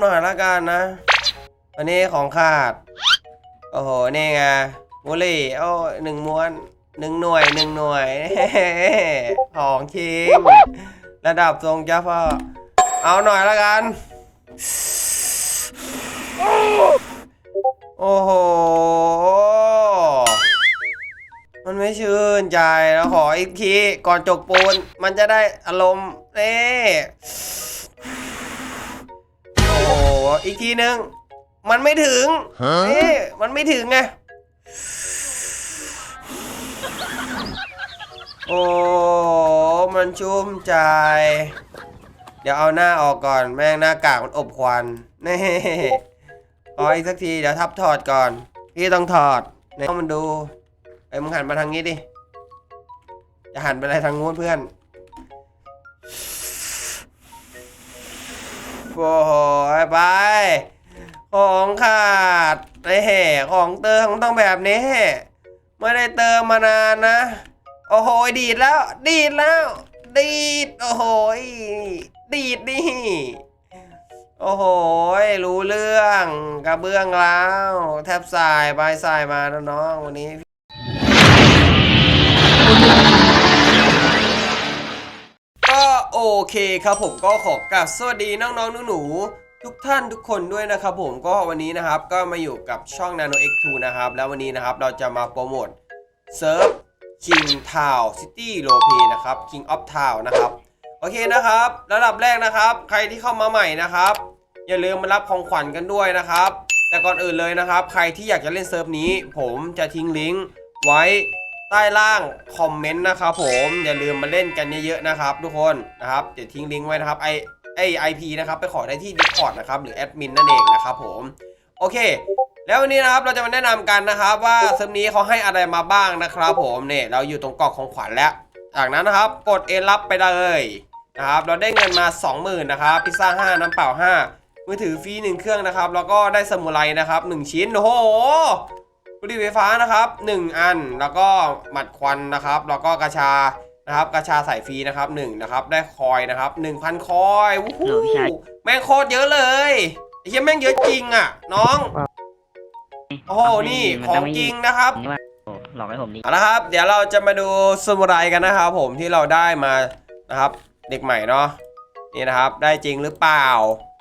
หน่อยละกันนะวันนี้ของขาด โอ้โห นี่ไงบุหรี่โอ้หนึ่งม้วนหนึ่งหน่วยหนึ่งหน่วยของคิงระดับทรงเจ้าพ่อ เอาหน่อยละกัน โอ้โห มันไม่ชื่นใจแล้วขออีกทีก่อนจกปูน มันจะได้อารมณ์เอ้โห อีกทีนึงมันไม่ถึงเอ๊ะมันไม่ถึงไงโอ้มันชุ่มใจ เดี๋ยวเอาหน้าออกก่อน แม่งหน้ากากมันอบควันนี่ขออีกสักที เดี๋ยวทับถอดก่อน พี่ต้องถอดเนี่ยมันดูไอ้ยมึงหันมาทางนี้ดิ จะหันไปอะไรทางงูนเพื่อน โอ้โหไป ของขาดไอ้แห่ของเติมต้องแบบนี้ ไม่ได้เติมมานานนะ โอ้โหดีดแล้ว ดีดแล้ว ดีด โอ้โหดีดนี่โอ้โห รู้เรื่องกระเบื้องแล้ว แทบสายบายสายมาน้องวันนี้ เคครับผมก็ขอกราบสวัสดีน้องๆหนูๆทุกท่านทุกคนด้วยนะครับผมก็วันนี้นะครับก็มาอยู่กับช่อง Nano X2 นะครับแล้ววันนี้นะครับเราจะมาโปรโมทเซิร์ฟ King Town City r o l e p นะครับ King of Town นะครับโอเคนะครับ ระดับแรกนะครับ ใครที่เข้ามาใหม่นะครับ อย่าลืมมารับของขวัญกันด้วยนะครับ แต่ก่อนอื่นเลยนะครับ ใครที่อยากจะเล่นเซิร์ฟนี้ ผมจะทิ้งลิงก์ไว้ ใต้ล่างคอมเมนต์นะครับผมอย่าลืมมาเล่นกันเยอะๆนะครับ ทุกคนนะครับเดี๋ยวทิ้งลิงก์ไว้นะครับไอไอไอพีนะครับไปขอได้ที่ Discord นะครับหรือแอดมินนั่นเองนะครับผมโอเค แล้ววันนี้นะครับเราจะมาแนะนำกันนะครับ ว่าเซิร์ฟนี้เขาให้อะไรมาบ้างนะครับผมเนี่ยเราอยู่ตรงกล่องของขวัญแล้วจากนั้นนะครับกดเอรับไปเลยนะครับเราได้เงินมา 20,000นะครับพิซซ่า5น้ำเปล่า 5 มือถือฟรี1เครื่องนะครับแล้วก็ได้สมุไรนะครับ1ชิ้นโอ้โห บุหรี่ไฟฟ้านะครับ 1 อันแล้วก็หมัดควันนะครับ แล้วก็กระชานะครับกระชาใส่ฟรีนะครับ1นะครับได้คอยนะครับ1,000 คอยวู้ฮู้โหลพี่ชายแม่งโคตรเยอะเลยไอ้เหี้ยแม่งเยอะจริงอะ น้องโอ้โหนี่ของจริงนะครับผมว่าโอ้หลอกให้ผมดิเอาละครับ เดี๋ยวเราจะมาดูสมุไรกันนะครับผมที่เราได้มานะครับ เด็กใหม่เนาะนี่นะครับ ได้จริงหรือเปล่า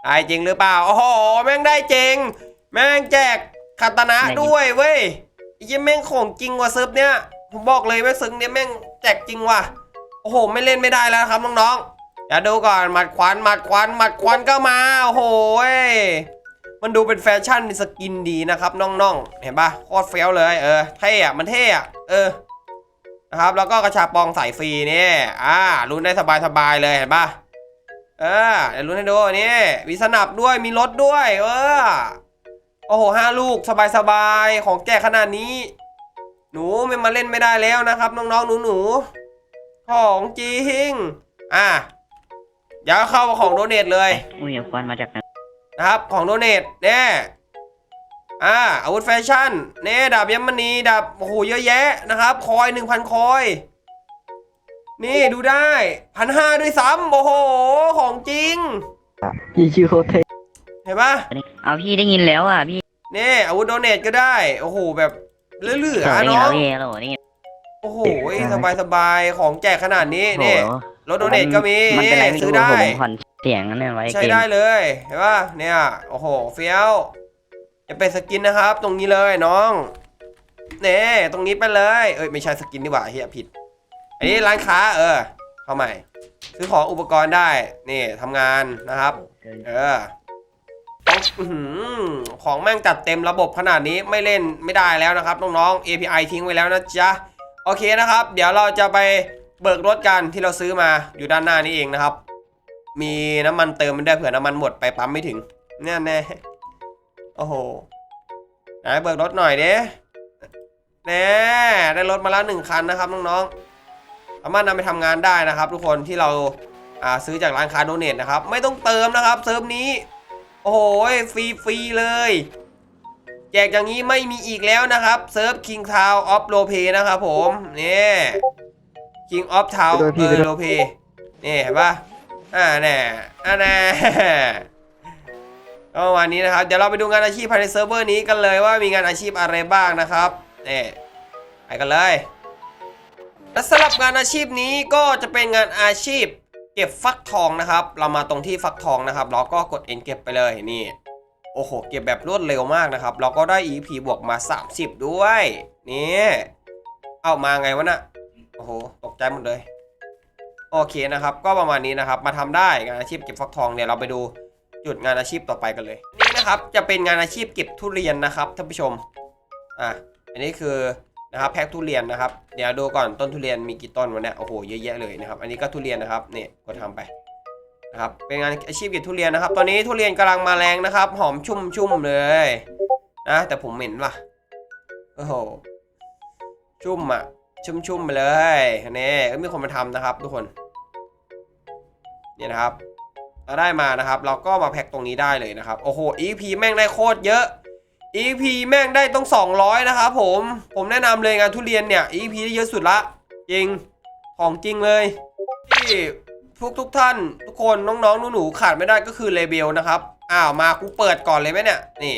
ได้จริงหรือเปล่าโอ้โหแม่งได้จริง แม่งแจก คาตานะด้วยเว้ยไอ้เหี้ยแม่งของจริงว่ะเซิร์ฟเนี้ยผมบอกเลยแม่งซึ้งเนี้ยแม่งแจกจริงว่ะโอ้โห ไม่เล่นไม่ได้แล้วนะครับน้องๆเดี๋ยวดูก่อนหมัดควันหมัดควันหมัดควันก็มาโอ้โหเว้ยมันดูเป็นแฟชั่นมีสกินดีนะครับน้องๆ เห็นปะโคตรเฟี้ยวเลยเออเท่อะมันเท่อะเออนะครับแล้วก็กระชาปองสายฟรีเนี่ยอ่าลุ้นได้สบายๆเลยเห็นปะเออเดี๋ยวลุ้นให้ดูนี่มีสนับด้วยมีรถด้วย เออ โอ้โหห้าลูกสบายๆของแจกขนาดนี้ หนูไม่มาเล่นไม่ได้แล้วนะครับ น้องๆหนูๆของจริง อะเดี๋ยวเข้าของโดเนทเลยอุ้ยควันมาจากไหนนะครับของโดเนทเนี่ยอ่าอาวุธแฟชั่นเนี่ยดาบยัมมณีดาบโอ้โหเยอะแยะนะครับ คอย1,000คอย นี่ดูได้พันห้าด้วยซ้ำโอ้โห ของจริงพี่ชื่อโคตรเท เห็นปะเอาพี่ได้ยินแล้วอะพี่นี่อาวุธโดเนทก็ได้ โอ้โหแบบเหลือโหๆได้อะยินน้อแล้วงพี่ฮัลโหลนี่โอ้โหสบายสบายๆของแจกขนาดนี้โหนี่รถโดเนทก็มีมันเป็นไรไม่ซื้รู้อได้ผมผ่อนเสียงนั่นเนี่ยไว้ใช้เกมได้เลยเห็นปะเนี่ยโอ้โหเฟี้ยวจะเป็นสกินนะครับ ตรงนี้เลยน้องเน่ตรงนี้ไปเลยเอ้ยไม่ใช่สกินดีกว่าเฮียผิด อันนี้ร้านค้า เออ เข้าใหม่ ซื้อของอุปกรณ์ได้ นี่ทำงานนะครับ เออ ต้องของแม่งจัดเต็มระบบขนาดนี้ไม่เล่นไม่ได้แล้วนะครับน้องๆ API ทิ้งไว้แล้วนะจ๊ะโอเคนะครับ เดี๋ยวเราจะไปเบิกรถกันที่เราซื้อมาอยู่ด้านหน้านี้เองนะครับ มีน้ำมันเติมมันได้เผื่อน้ำมันหมดไปปั๊มไม่ถึงเนี่ยแน่โอ้โหไหนเบิกรถหน่อยเด้แน่ได้รถมาแล้วหนึ่งคันนะครับน้องๆสามารถนำไปทำงานได้นะครับ ทุกคนที่เราอ่าซื้อจากร้านค้าโดเนทนะครับ ไม่ต้องเติมนะครับเซิร์ฟนี้ โอ้โหฟรีฟรีๆเลย แจกอย่างนี้ไม่มีอีกแล้วนะครับเซิร์ฟ King Town of r o p e นะครับผมนี่ King of Town ไปด้วยพี่เอไปอด้วยโรเพนี่เห็นปะอ่าแน่อ่าแน่ก็ประมาณนี้นะครับ เดี๋ยวเราไปดูงานอาชีพภายในเซิร์ฟเวอร์นี้กันเลยว่ามีงานอาชีพอะไรบ้างนะครับนี่ไปกันเลยและสำหรับงานอาชีพนี้ก็จะเป็นงานอาชีพ เก็บฟักทองนะครับ เรามาตรงที่ฟักทองนะครับ เราก็กด N เก็บไปเลยนี่ โอ้โห เก็บแบบรวดเร็วมากนะครับ เราก็ได้ EP บวกมา 30 ด้วย นี่ เอามาไงวะน่ะ โอ้โห ตกใจหมดเลย โอเคนะครับ ก็ประมาณนี้นะครับ มาทำได้งานอาชีพเก็บฟักทองเนี่ย เราไปดูจุดงานอาชีพต่อไปกันเลย นี่นะครับ จะเป็นงานอาชีพเก็บทุเรียนนะครับท่านผู้ชม อะ อันนี้คือ นะครับแพ็คทุเรียนนะครับเดี๋ยวดูก่อนต้นทุเรียนมีกี่ต้นวันนี้โอ้โหเยอะแยะเลยนะครับ อันนี้ก็ทุเรียนนะครับนี่กดทำไปนะครับเป็นงานอาชีพเก็บทุเรียนนะครับ ตอนนี้ทุเรียนกำลังมาแรงนะครับ หอมชุ่มชุ่มเลยนะแต่ผมเหม็นว่ะโอ้โหชุ่มอะชุ่มชุ่มไปเลยนี่ก็มีคนมาทำนะครับ ทุกคนเนี่ยนะครับเราได้มานะครับ เราก็มาแพ็คตรงนี้ได้เลยนะครับโอ้โห EP แม่งได้โคตรเยอะ EP แม่งได้ต้อง 200 นะครับผม ผมแนะนำเลยงานทุเรียนเนี่ย EP ได้เยอะสุดละ จริง ของจริงเลยที่ทุกทุกท่าน ทุกคนน้องๆหนูๆขาดไม่ได้ก็คือเลเบลนะครับ อ้าวมากูเปิดก่อนเลยไหมเนี่ย นี่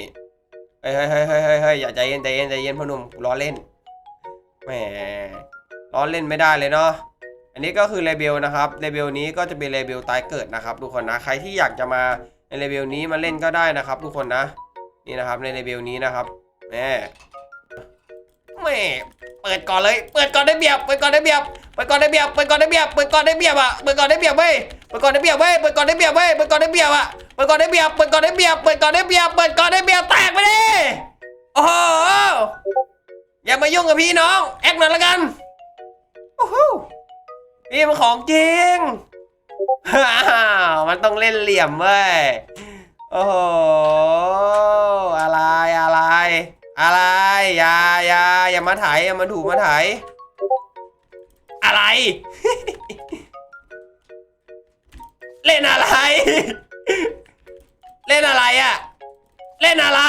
เฮ้ยเฮ้ยเฮ้ยเฮ้ยเฮ้ยอย่าใจเย็นใจเย็นใจเย็นพ่อหนุ่มกูล้อเล่น แหมล้อเล่นไม่ได้เลยเนาะอันนี้ก็คือเลเบลนะครับเลเบลนี้ก็จะเป็นเลเบลตายเกิดนะครับทุกคนนะ ใครที่อยากจะมาในเลเบลนี้มาเล่นก็ได้นะครับทุกคนนะ นี่นะครับในเลเบลนี้นะครับแม่แม่เปิดก่อนเลย เปิดก่อนได้เบียบ เปิดก่อนได้เบียบ เปิดก่อนได้เบียบ เปิดก่อนได้เบียบ เปิดก่อนได้เบียบอะ เปิดก่อนได้เบียบเว้ย เปิดก่อนได้เบียบเว้ย เปิดก่อนได้เบียบเว้ย เปิดก่อนได้เบียบอะ เปิดก่อนได้เบียบ เปิดก่อนได้เบียบ เปิดก่อนได้เบียบ เปิดก่อนได้เบียบแตกไปดิโอ้โห อย่ามายุ่งกับพี่น้อง แอคหน่อยละกัน โอ้โหนี่มันของจริงฮ่ามันต้องเล่นเหลี่ยมเว้ย โอ้โห อะไรอะไร อย่าอย่าอย่ามาไถอย่ามาถูมาไถอะไร เล่นอะไร เล่นอะไรอะเล่นอะไร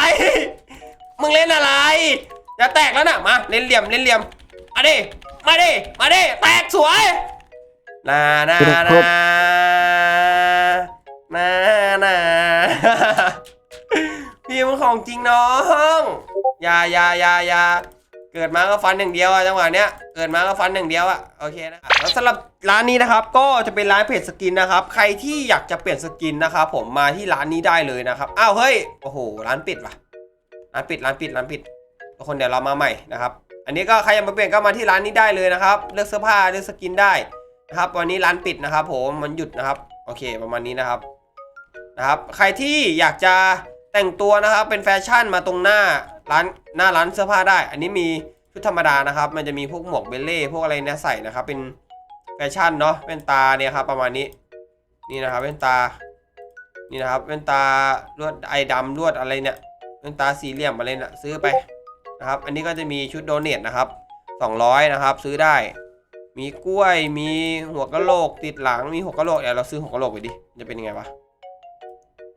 มึงเล่นอะไร จะแตกแล้วนะมาเล่นเหลี่ยมเล่นเหลี่ยมมาดิมาดิมาดิแตกสวยนานาครนาบนานาพี่มัน ของจริงน้องอย่าอย่าอย่าอย่าเกิดมาก็ฟันอย่างเดียวอะจังหวะเนี้ยเกิดมาก็ฟันอย่างเดียวอะโอเคนะแล้วสำหรับร้านนี้นะครับก็จะเป็นร้านเพจสกินนะครับใครที่อยากจะเปลี่ยนสกินนะครับผมมาที่ร้านนี้ได้เลยนะครับอ้าวเฮ้ยโอ้โหร้านปิดว่ะร้านปิดร้านปิดร้านปิดทุกคนเดี๋ยวเรามาใหม่นะครับอันนี้ก็ใครอยากมาเปลี่ยนก็มาที่ร้านนี้ได้เลยนะครับเลือกเสื้อผ้าเลือกสกินได้นะครับวันนี้ร้านปิดนะครับผมมันหยุดนะครับโอเคประมาณนี้นะครับนะครับ ใครที่อยากจะ แต่งตัวนะครับเป็นแฟชั่นมาตรงหน้าร้านหน้าร้านเสื้อผ้าได้ อันนี้มีชุดธรรมดานะครับ มันจะมีพวกหมวกเบลเล่พวกอะไรเนี่ยใส่นะครับ เป็นแฟชั่นเนาะเป็นตาเนี่ยครับประมาณนี้ นี่นะครับเป็นตา นี่นะครับเป็นตาลวดไอดำลวดอะไรเนี่ยเป็นตาสี่เหลี่ยมอะไรเนี่ยซื้อไปนะครับ อันนี้ก็จะมีชุดโดเนทนะครับ200นะครับ ซื้อได้ มีกล้วย มีหัวกะโหลกติดหลัง มีหัวกะโหลกเดี๋ยวเราซื้อหัวกะโหลกไปดิ จะเป็นยังไงวะ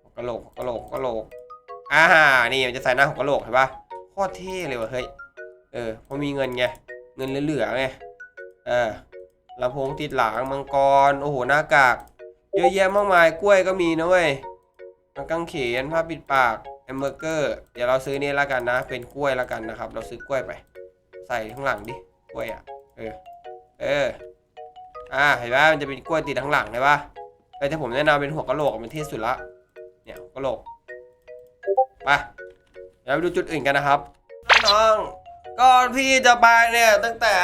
หัวกะโหลกหัวกะโหลกหัวกะโหลก อ่า นี่มันจะใส่หน้าหัวกะโหลกเห็นปะโคตรเท่เลยว่ะเฮ้ย เออพราะมีเงินไง เงินเหลือๆไงเออลำโพงติดหลังมังกร โอ้โห หน้ากาก เยอะแยะมากมาย กล้วยก็มีนะเว้ยมันกางเขนผ้าปิดปากแฮมเบอร์เกอร์ เดี๋ยวเราซื้อนี่ละกันนะ เป็นกล้วยละกันนะครับ เราซื้อกล้วยไป ใส่ข้างหลังดิ กล้วยอะ เออ เออ อ่า เห็นปะมันจะเป็นกล้วยติดข้างหลังเลยปะเออแต่ผมแนะนำเป็นหัวกะโหลกมันเท่สุดละ เนี่ยกะโหลก ไปเดี๋ยวไปดูจุดอื่นกันนะครับน้องๆก็พี่จะไปเนี่ยตั้งแต่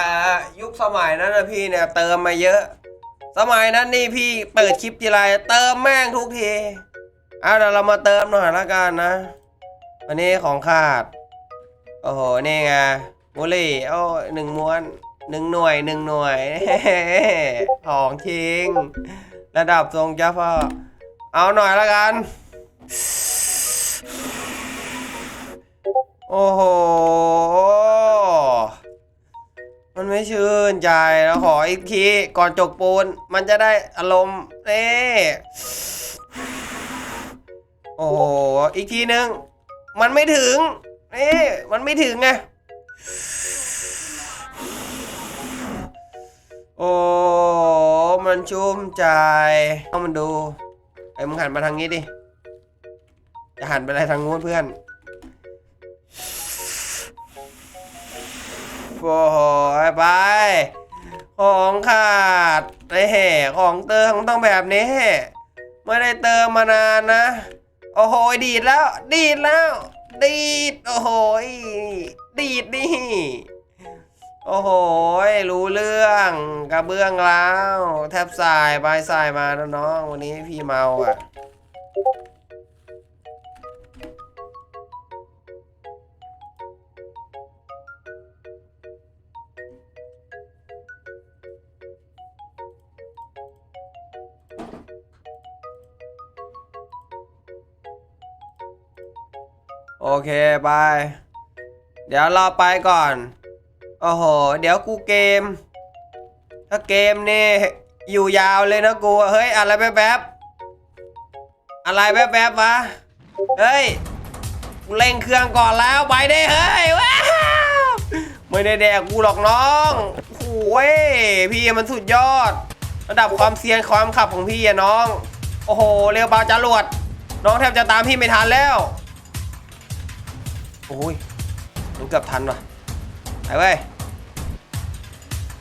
ยุคสมัยนั้นนะพี่เนี่ยเติมมาเยอะ สมัยนั้นนี่พี่เปิดคลิปทีไรเติมแม่งทุกทีเอาเดี๋ยวเรามาเติมหน่อยละกันนะวันนี้ของขาด โอ้โหนี่ไงบุหรี่โอ้หนึ่งม้วนหนึ่งหน่วยหนึ่งหน่วยของจริง ระดับทรงเจ้าพ่อเอาหน่อยละกัน โอ้โห มันไม่ชื่นใจแล้วขออีกทีก่อนจกปูน มันจะได้อารมณ์เน่โอ้โห อีกทีนึง มันไม่ถึงนี่มันไม่ถึงไง โอ้ มันชุ่มใจ เอามันดู ไอ้มึงหันมาทางนี้ดิ จะหันไปอะไรทางงู้นเพื่อน โอ้โหไป ของขาดไอ้แห่ของเติมต้องแบบนี้ ไม่ได้เติมมานานนะ โอ้โหดีดแล้ว ดีดแล้ว ดีด โอ้โหดีดนี่โอ้โห รู้เรื่องกระเบื้องแล้ว แทบสายบายสายมาแล้วน้อง วันนี้พี่เมาอะ โอเคบายเดี๋ยวเราไปก่อน โอ้โห เดี๋ยวกูเกม ถ้าเกมนี่ อยู่ยาวเลยนะกูเฮ้ย อะไรแป๊บๆอะไรแป๊บๆวะเฮ้ยกูเร่งเครื่องก่อนแล้วไปได้เฮ้ยว้าวไม่ได้แดกกูหรอกน้องโอ้ยพี่มันสุดยอด ระดับความเซียนความขับของพี่อะน้อง โอ้โห เร็วเบาจรวด น้องแทบจะตามพี่ไม่ทันแล้ว โอ้ยมันเกือบทันว่ะไปเว้ย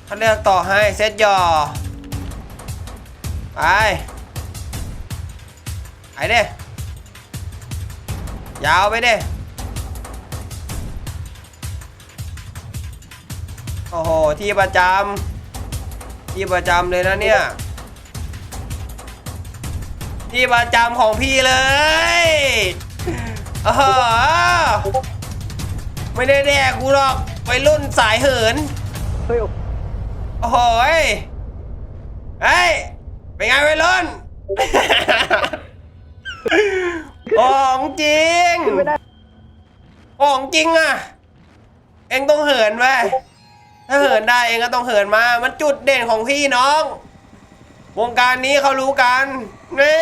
เขาเลือกต่อให้เซตหยอไปไปเด้ยาวไปเด้โอ้โห ที่ประจำที่ประจำเลยนะเนี่ย ที่ประจำของพี่เลยโอ้โห ไม่ได้แดกกูหรอกไปรุ่นสายเหิน เฮ้ยโอ้โหยเฮ้ย เป็นไงวัยรุ่น ของจริง ขึ้นไม่ได้ของจริงอะ เองต้องเหินไว้ยถ้าเหินได้เองก็ต้องเหินมา มันจุดเด่นของพี่น้อง วงการนี้เขารู้กันนี่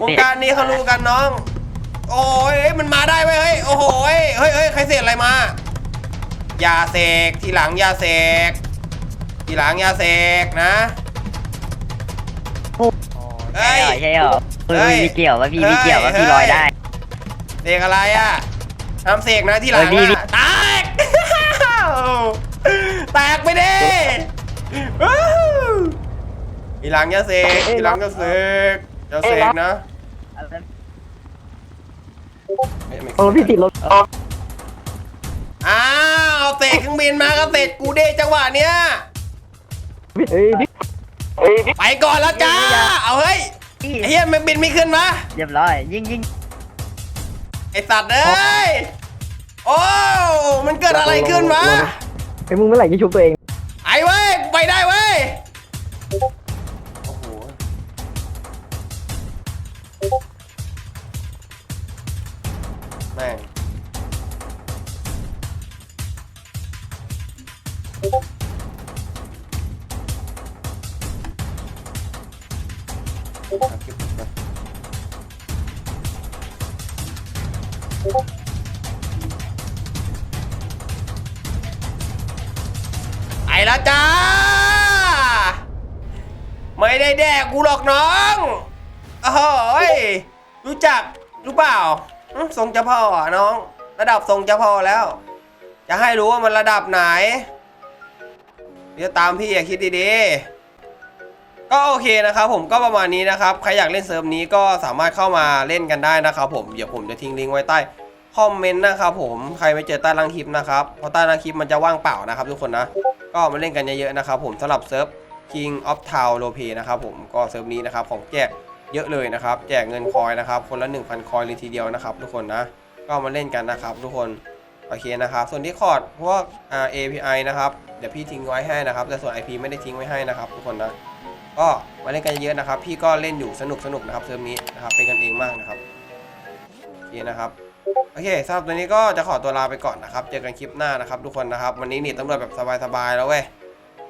วงการนี้เขารู้กันน้อง โอ้ยมันมาได้ไหมเฮ้ยโอ้โหยเฮ้ยเฮ้ยใครเสกอะไรมาอย่าเสกทีหลังอย่าเสกทีหลังอย่าเสกนะเฮ้ใช่ยเหรอใช่เหรอเฮ้เฮ้ยยพี่เกี่ยวว่าพี่เฮ้ยพี่เกี่ยวว่าพี่เฮ้ยลอยได้เสกอะไรอะทำเสกนะทีหลังเฮ้ยพี่อะแตกแตกไปดิวู้ทีหลังอย่าเสกทีหลังอย่าเสกอย่าเสกนะ โอ้พี่ติดรถอ้าวเสกเครื่องบินมาก็เสร็จกูเด้จังหวะเนี้ยพี่เฮ้ยพี่เฮ้ยพี่ไปก่อนแล้วจ้าเอาเฮ้ยไอ้เฮียมันบินไม่ขึ้นวะเรียบร้อย ยิงยิงไอสัตว์เอ้ยโอ้มันเกิดอะไรขึ้นวะไอ้มึงเมื่อไหร่จะชุบตัวเองไอ้เว้ยไปได้เว้ย ไปแล้วจ้า ไม่ได้แดกกูหรอกน้องโอ้โหยรู้จักรู้เปล่าอื้อทรงเจ้าพ่ออะน้อง ระดับทรงเจ้าพ่อแล้ว จะให้รู้ว่ามันระดับไหนเดี๋ยวตามพี่อย่าคิดดีๆ ก็โอเคนะครับผมก็ประมาณนี้นะครับ ใครอยากเล่นเซิร์ฟนี้ก็สามารถเข้ามาเล่นกันได้นะครับผมเดี๋ยวผมจะทิ้งลิงก์ไว้ใต้คอมเมนต์นะครับผมใครไม่เจอใต้ล่างคลิปนะครับเพราะใต้ล่างคลิปมันจะว่างเปล่านะครับทุกคนนะ ก็มาเล่นกันเยอะๆนะครับผมสำหรับเซิร์ฟ King of Town r o p e นะครับผมก็เซิร์ฟนี้นะครับของแจกเยอะเลยนะครับ แจกเงินคอยนะครับคนละ 1,000 คอยเลยทีเดียวนะครับ ทุกคนนะ ก็มาเล่นกันนะครับ ทุกคนโอเคนะครับ ส่วนที่คอร์ดพวกอ่า API นะครับเดี๋ยวพี่ทิ้งไว้ให้นะครับ แต่ส่วน IP ไม่ได้ทิ้งไว้ให้นะครับ ทุกคนนะ ก็มาเล่นกันเยอะนะครับ พี่ก็เล่นอยู่สนุกสนุกนะครับเซิร์ฟนี้นะครับเป็นกันเองมากนะครับโอเคนะครับโอเคสำหรับตัวนี้ก็จะขอตัวลาไปก่อนนะครับ เจอกันคลิปหน้านะครับ ทุกคนนะครับ วันนี้หนีตำรวจแบบสบายๆแล้วเว้ย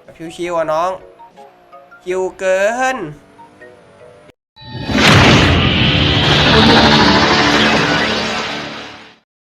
แบบชิวๆอะน้องคิวเกิน